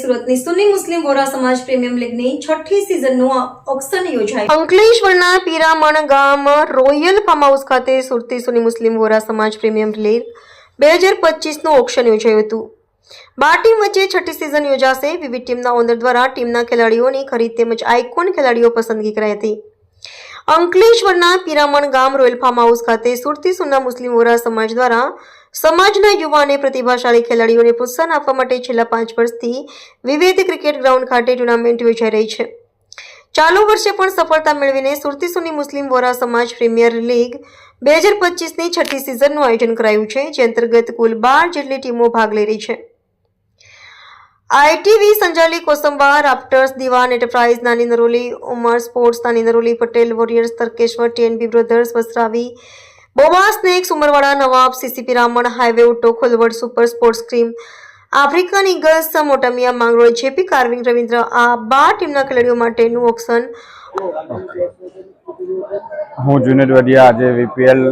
સુરતની સુન્ની મુસ્લિમ વોરા સમાજ પ્રીમિયમ લીગની છઠ્ઠી સિઝનનું ઓક્શન યોજાય. અંકલેશ્વરના પીરામણ ગામ રોયલ ફાર્મ હાઉસ ખાતે સુરતી સુન્ની મુસ્લિમ વોરા સમાજ પ્રીમિયમ લીગ બે હજાર પચીસનું ઓક્શન યોજાયું હતું. બાર ટીમ વચ્ચે છઠ્ઠી સિઝન યોજાશે. વિવિધ ટીમના ઓનર દ્વારા ટીમના ખેલાડીઓની ખરીદ તેમજ આઇકોન ખેલાડીઓ પસંદગી કરાઈ હતી. અંકલેશ્વરના પીરામણ ગામ રોયલ ફાર્મ હાઉસ ખાતે સુરતી સુના મુસ્લિમ વોરા સમાજ દ્વારા સમાજના યુવા અને પ્રતિભાશાળી ખેલાડીઓને પ્રોત્સાહન આપવા માટે છેલ્લા પાંચ વર્ષથી વિવિધ ક્રિકેટ ગ્રાઉન્ડ ખાતે ટુર્નામેન્ટ યોજાઈ રહી છે. ચાલુ વર્ષે પણ સફળતા મેળવીને સુરતી સુની મુસ્લિમ વોરા સમાજ પ્રીમિયર લીગ બે હજાર પચીસની છઠ્ઠી સિઝનનું આયોજન કરાયું છે, જે અંતર્ગત કુલ બાર જેટલી ટીમો ભાગ લઈ રહી છે. આઈટીવી સંજાલી કોસંબા રાપ્ટર્સ દિવાન એન્ટરપ્રાઇઝ નાની Naroli, Umar sports Nani Naroli, Patel warriors Tarkeshwar TNB brothers Vastravi બોમા snacks Umarwada, Nawab CCP રામણ highway ઉટો Kholvad super sports cream African eagles Motamiya, Mangrol JP carving Ravindra, આ બાર ટીમના ખેલાડીઓ માટેનું ઓક્શન. હું જુનેદ વડિયા આજે વીપીએલ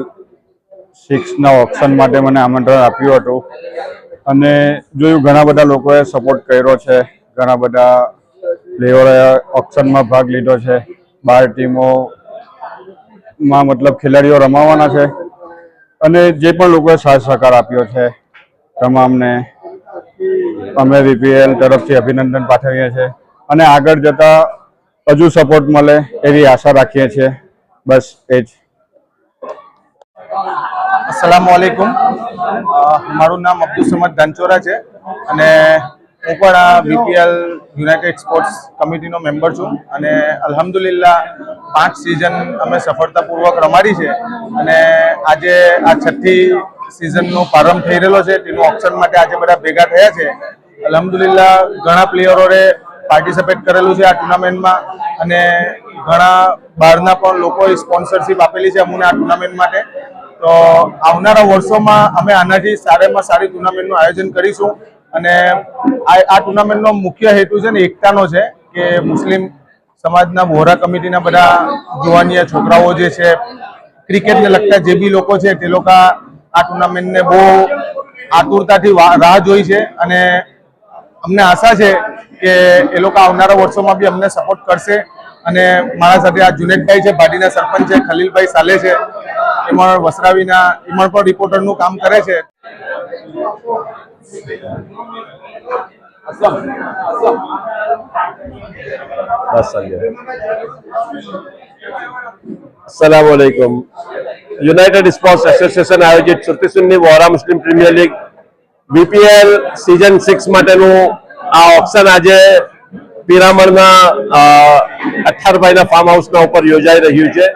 સિક્સના ઓક્શન માટે મને આમંત્રણ આપ્યું હતું. અને જોયું ઘણા બધા લોકોએ સપોર્ટ કર્યો છે, ઘણા બધા પ્લેયરોએ ઓપ્શનમાં ભાગ લીધો છે, બાર ટીમોમાં મતલબ ખેલાડીઓ રમાવાના છે અને જે પણ લોકોએ સાથ સહકાર આપ્યો છે, તમામને અમે વીપીએલ તરફથી અભિનંદન પાઠવીએ છીએ અને આગળ જતા હજુ સપોર્ટ મળે એવી આશા રાખીએ છીએ. બસ એ જ. અસલામ વાલેકુમ મારું નામ અબ્દુલ સમદ ધનચોરા છે અને હું પણ આ વીપીએલ યુનાઇટેડ સ્પોર્ટ્સ કમિટીનો મેમ્બર છું અને અલહમદુલિલ્લા પાંચ સિઝન અમે સફળતાપૂર્વક રમાડી છે અને આજે આ છઠ્ઠી સિઝનનો પ્રારંભ થઈ રહેલો છે. તેનું ઓપ્શન માટે આજે બધા ભેગા થયા છે. અલહમદુલિલ્લા ઘણા પ્લેયરોએ પાર્ટિસિપેટ કરેલું છે આ ટુર્નામેન્ટમાં અને ઘણા બહારના પણ લોકોએ સ્પોન્સરશિપ આપેલી છે અમને આ ટુર્નામેન્ટ માટે. તો આવનારા વર્ષોમાં અમે આનાથી સારામાં સારી ટુર્નામેન્ટનું આયોજન કરીશું અને આ ટુર્નામેન્ટનો મુખ્ય હેતુ છે ને એકતાનો છે કે મુસ્લિમ સમાજના વોરા કમિટીના બધા જુવાનિયા છોકરાઓ જે છે, ક્રિકેટને લગતા જે બી લોકો છે, તે લોકો આ ટુર્નામેન્ટને બહુ આતુરતાથી રાહ જોઈ છે અને અમને આશા છે કે એ લોકો આવનારા વર્ષોમાં બી અમને સપોર્ટ કરશે અને મારા સાથે આ જુનેદભાઈ છે પાર્ટીના સરપંચ છે, ખલીલભાઈ સાલે છે ઇમળ વસરાવીના ઇમળ પર રિપોર્ટરનું કામ કરે છે. અસલામ વાલેકુમ યુનાઇટેડ સ્પોર્ટ્સ એસોસિએશન આયોજિત સુરતીસિંહની Vora Muslim premier league BPL season six માટેનું આ ઓપ્શન આજે પિરામણના અઠારભાઈના ફાર્મ હાઉસના ઉપર યોજાઈ રહ્યું છે.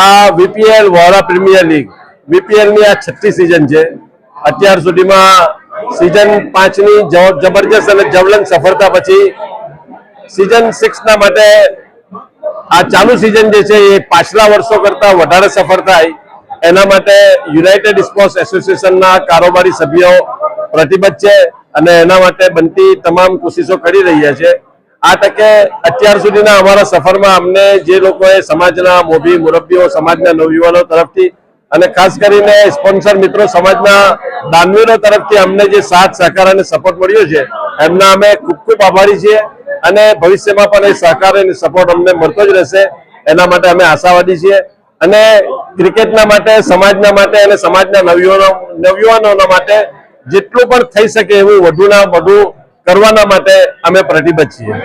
આ વીપીએલ વોરા પ્રીમિયર લીગ વીપીએલની આ છઠ્ઠી સિઝન છે. અત્યાર સુધીમાં સિઝન પાંચની જબરજસ્ત અને જવલન સફળતા પછી સિઝન સિક્સ ના માટે આ ચાલુ સિઝન જે છે એ પાછલા વર્ષો કરતા વધારે સફળ થાય. એના માટે યુનાઇટેડ સ્પોર્ટ્સ એસોસિએશનના કારોબારી સભ્યો પ્રતિબદ્ધ છે અને એના માટે બનતી તમામ કોશિશો કરી રહ્યા છે. આ તકે અત્યાર સુધીના અમારા સફરમાં અમને જે લોકોએ સમાજના મોભી મુરબ્બીઓ, સમાજના નવયુવાનો તરફથી અને ખાસ કરીને સ્પોન્સર મિત્રો સમાજના દાનવીરો તરફથી અમને જે સાથ, સહકાર અને સપોર્ટ મળ્યો છે, એમના અમે ખૂબ ખૂબ આભારી છીએ અને ભવિષ્યમાં પણ એ સહકાર અને સપોર્ટ અમને મળતો જ રહેશે, એના માટે અમે આશાવાદી છીએ. અને ક્રિકેટના માટે, સમાજના માટે અને સમાજના નવયુવાનો, નવયુવાનોના માટે જેટલું પણ થઈ શકે એવું વધુના વધુ કરવાના માટે અમે પ્રતિબદ્ધ છીએ.